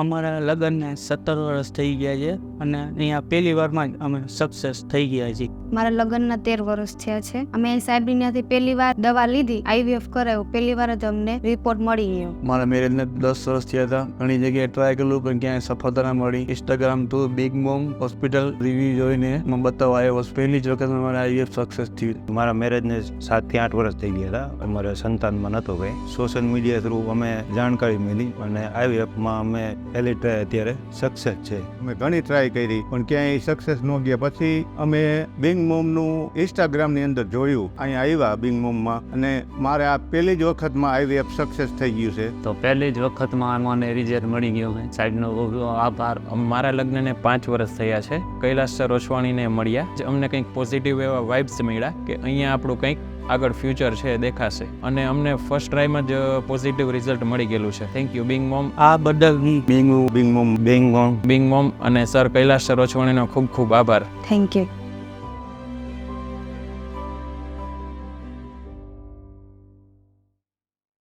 અમારા લગ્નને સત્તર વર્ષ થઈ ગયા છે અને અહીંયા પહેલી વારમાં જ અમે સક્સેસ થઈ ગયા છીએ. મારા લગ્નના તેર વર્ષ થયા છે. અમે સાહેબની ત્યાંથી પહેલી વાર દવા લીધી આઈવીએફ કરાવ્યું પહેલી વાર જ અમને રિપોર્ટ મળી ગયો. મારા મેરેજને દસ વર્ષ થયા હતા. ઘણી જગ્યાએ ટ્રાય કર્યું પણ ક્યાંય સફળતા ના મળી. Instagram through big mom hospital review જોઈને મને બતાવવા આવ્યો પહેલી જ વખત મારા આઈએફ સક્સેસ થયું. મારા મેરેજને સાતથી આઠ વર્ષ થઈ ગયા હતા. અમારે સંતાનમાં નહોતો કંઈ. સોશિયલ મીડિયા થ્રુ અમે જાણકારી મળી અને આઈવીએફમાં અમે ટ્રાય અત્યારે સક્સેસ છે. અમે ઘણી ટ્રાય કરી પણ ક્યાંય સક્સેસ ન ગયા. પછી અમે બિંગ મોમનું ઇન્સ્ટાગ્રામની અંદર જોયું. અહીંયા આવ્યા બિંગ મોમમાં અને મારે આ પહેલી જ વખતમાં એપ સક્સેસ થઈ ગયું છે. તો પહેલી જ વખતમાં મને રિઝલ્ટ મળી ગયો સાઈડનો આભાર. મારા લગ્નને પાંચ વર્ષ થયા છે. કૈલાસ સર રોશવાણીને મળ્યા. જે અમને કંઈક પોઝિટિવ એવા વાઇબ્સ મળ્યા કે અહીંયા આપણું કંઈક આગળ ફ્યુચર છે દેખાશે. અને અમને ફર્સ્ટ ટ્રાયમાં જ પોઝિટિવ રિઝલ્ટ મળી ગયેલું છે. થેન્ક યુ બિંગ મોમ આ બદલ big big mom big mom big mom અને સર કૈલાસ સર રોશવાણીનો ખૂબ ખૂબ આભાર. Thank you